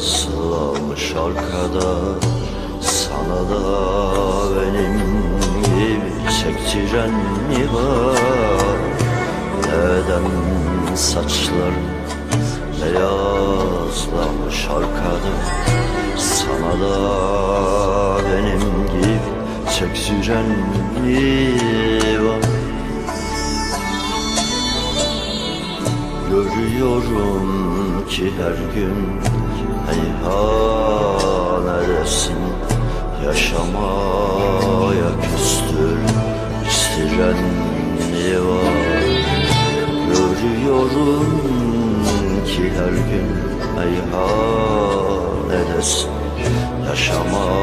saçların beyazlamış arkada Sana da benim gibi çektiren mi var? Neden saçların beyazlamış arkada Sana da benim gibi çektiren mi var? Görüyorum ki her gün heyhan edesin Yaşamaya küstür istirenli var? Görüyorum ki her gün heyhan edesin Yaşamaya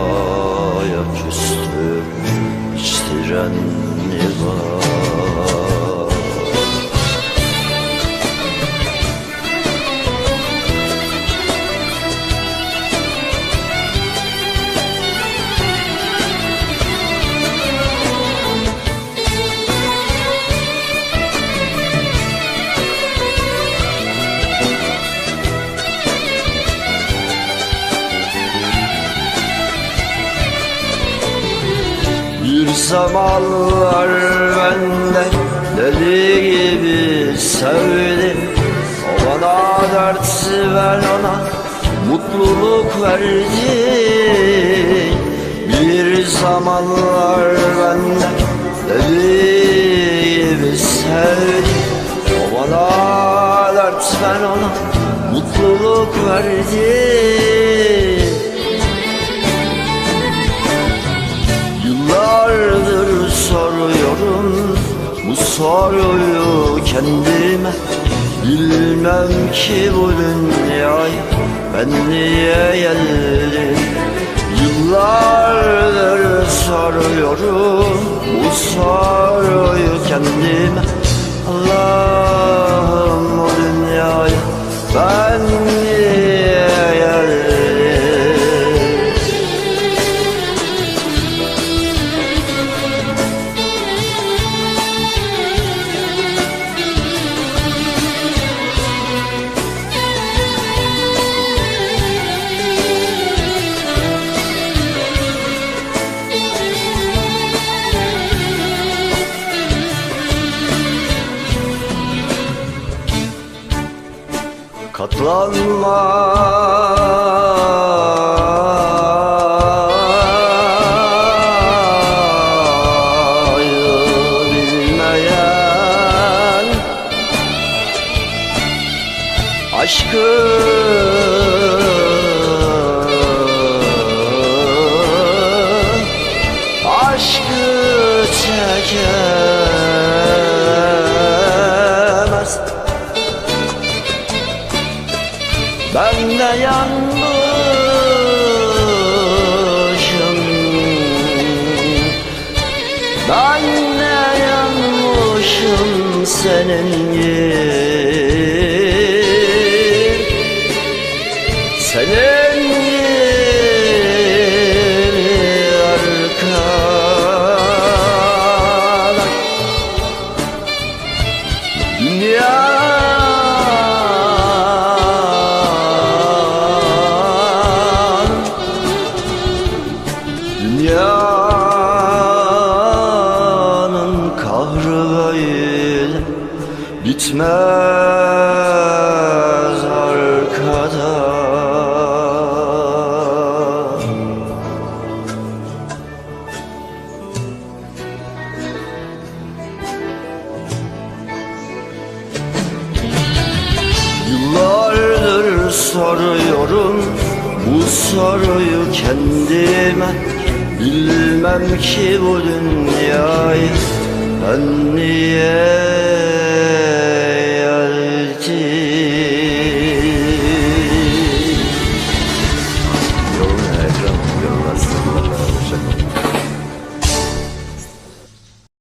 zamanlar bende deli gibi sevdim. O bana dert ben ona mutluluk verdi Bir zamanlar bende deli gibi sevdim. O bana dert ben ona mutluluk verdi soruyu kendime. Bilmem ki bu dünyaya ben niye geldim Yıllardır soruyorum bu soruyu kendime. Allah'ım Katlanma bilmeyen Aşkı Aşkı çekemez Ben de yanmışım. Ben de yanmışım senin gibi bitmez arkada Yıllardır soruyorum bu soruyu kendime. Bilmem ki bu dünyayı ben niye